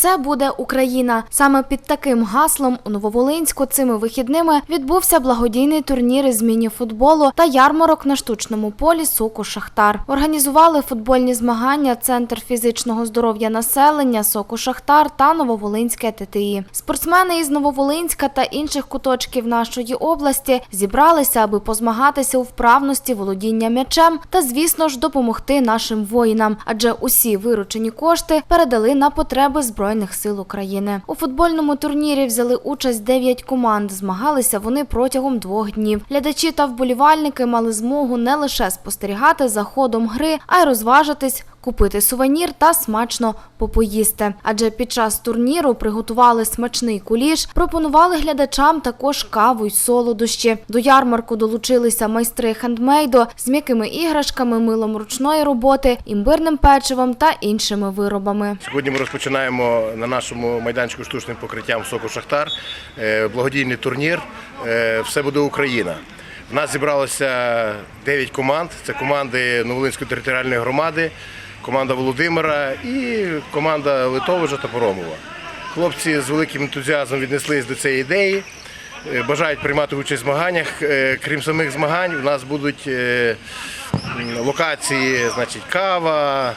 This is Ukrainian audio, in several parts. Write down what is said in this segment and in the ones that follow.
все буде Україна. Саме під таким гаслом у Нововолинську цими вихідними відбувся благодійний турнір із міні-футболу та ярмарок на штучному полі Соку Шахтар. Організували футбольні змагання Центр фізичного здоров'я населення Соку Шахтар та Нововолинське ТТІ. Спортсмени із Нововолинська та інших куточків нашої області зібралися, аби позмагатися у вправності володіння м'ячем та, звісно ж, допомогти нашим воїнам, адже усі виручені кошти передали на потреби Збройних сил України. У футбольному турнірі взяли участь 9 команд. Змагалися вони протягом двох днів. Глядачі та вболівальники мали змогу не лише спостерігати за ходом гри, а й розважитись. Купити сувенір та смачно попоїсти. Адже під час турніру приготували смачний куліш, пропонували глядачам також каву й солодощі. До ярмарку долучилися майстри хендмейду з м'якими іграшками, милом ручної роботи, імбирним печивом та іншими виробами. Сьогодні ми розпочинаємо на нашому майданчику штучним покриттям Соку Шахтар е, благодійний турнір е, Все буде Україна. В нас зібралося 9 команд. Це команди Новолинської територіальної громади, команда Володимира і команда Литовижа та Поромова. Хлопці з великим ентузіазмом віднеслись до цієї ідеї. е, Бажають приймати участь в змаганнях. Е, Крім самих змагань, у нас будуть е, локації, значить, кава,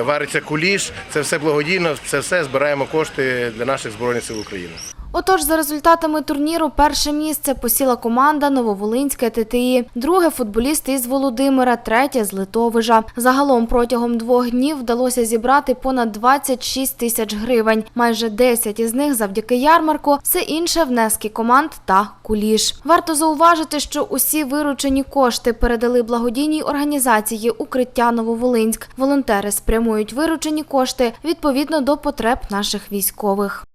вариться куліш. Це все благодійно, це все збираємо кошти для наших Збройних сил України. Отож, за результатами турніру перше місце посіла команда Нововолинське ТТІ, друге футболісти із Володимира, третє з Литовижа. Загалом протягом двох днів вдалося зібрати понад 26 тисяч гривень. Майже 10 із них завдяки ярмарку, все інше внески команд та куліш. Варто зауважити, що усі виручені кошти передали благодійній організації Укриття Нововолинськ. Волонтери спрямують виручені кошти відповідно до потреб наших військових.